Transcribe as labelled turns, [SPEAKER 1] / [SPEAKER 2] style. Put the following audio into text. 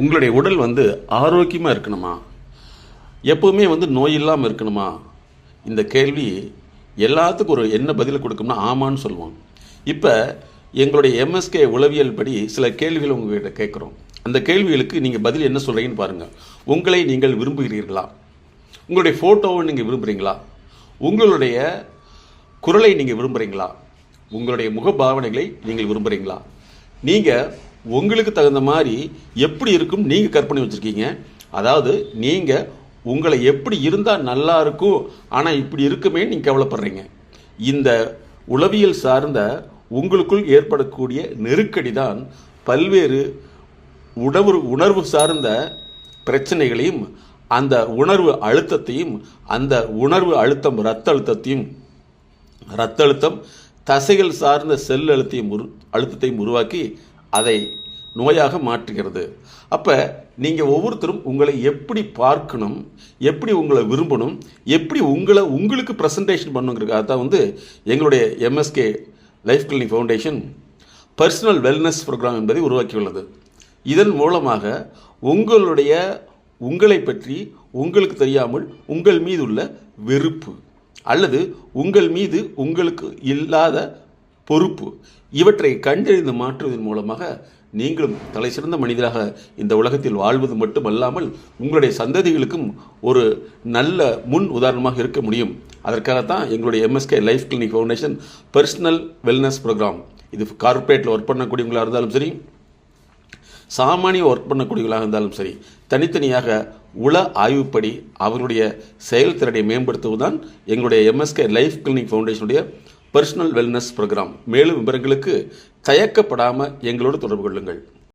[SPEAKER 1] உங்களுடைய உடல் வந்து ஆரோக்கியமாக இருக்கணுமா? எப்பவுமே வந்து நோய் இல்லாமல் இருக்கணுமா? இந்த கேள்வி எல்லாத்துக்கும் ஒரு என்ன பதில் கொடுக்கும்னா ஆமான்னு சொல்லுவோம் இப்போ எங்களுடைய எம்எஸ்கே உளவியல் படி சில கேள்விகள் உங்கள்கிட்ட கேட்குறோம். அந்த கேள்விகளுக்கு நீங்கள் பதில் என்ன சொல்கிறீங்கன்னு பாருங்கள் உங்களை நீங்கள் விரும்புகிறீர்களா? உங்களுடைய ஃபோட்டோவை நீங்கள் விரும்புகிறீங்களா உங்களுடைய குரலை நீங்கள் விரும்புகிறீங்களா உங்களுடைய முகபாவனைகளை நீங்கள் விரும்புகிறீங்களா நீங்கள் உங்களுக்கு தகுந்த மாதிரி எப்படி இருக்கும் நீங்கள் கற்பனை வச்சுருக்கீங்க. அதாவது நீங்கள் உங்களை எப்படி இருந்தால் நல்லா இருக்கும் ஆனால் இப்படி இருக்குமே நீங்கள் கவலைப்படுறீங்க. இந்த உளவியல் சார்ந்த உங்களுக்குள் ஏற்படக்கூடிய நெருக்கடி தான் பல்வேறு உணவு உணர்வு சார்ந்த பிரச்சனைகளையும் அந்த உணர்வு அழுத்தத்தையும் அந்த உணர்வு அழுத்தம் இரத்த அழுத்தத்தையும் இரத்த அழுத்தம் தசைகள் சார்ந்த செல் அழுத்தையும் உரு அழுத்தத்தையும் உருவாக்கி அதை நோயாக மாற்றுகிறது. அப்போ நீங்கள் ஒவ்வொருத்தரும் உங்களை எப்படி பார்க்கணும் எப்படி உங்களை விரும்பணும் எப்படி உங்களை உங்களுக்கு ப்ரெசன்டேஷன் பண்ணுங்கிறது தான் வந்து எங்களுடைய MSK life clinic foundation personal wellness program என்பதை உருவாக்கியுள்ளது. இதன் மூலமாக உங்களுடைய உங்களை பற்றி உங்களுக்கு தெரியாமல் உங்கள் மீது உள்ள வெறுப்பு அல்லது உங்கள் மீது உங்களுக்கு இல்லாத பொறுப்பு. இவற்றை கண்டறிந்து மாற்றுவதன் மூலமாக நீங்களும் தலை சிறந்த மனிதராக இந்த உலகத்தில் வாழ்வது மட்டுமல்லாமல் உங்களுடைய சந்ததிகளுக்கும் ஒரு நல்ல முன் உதாரணமாக இருக்க முடியும். அதற்காகத்தான் எங்களுடைய MSK life clinic foundation personal wellness program இது கார்ப்பரேட்டில் ஒர்க் பண்ணக்கூடியவங்களாக இருந்தாலும் சரி சாமானிய ஒர்க் பண்ணக்கூடியவர்களாக இருந்தாலும் சரி தனித்தனியாக உள ஆய்வுப்படி அவர்களுடைய செயல்திறனை மேம்படுத்துவதுதான் எங்களுடைய எம்எஸ்கே லைஃப் கிளினிக் ஃபவுண்டேஷனுடைய பர்சனல் வெல்னஸ் ப்ரோக்ராம் மேலும் விவரங்களுக்கு தயக்கப்படாமல் எங்களோடு தொடர்பு கொள்ளுங்கள்.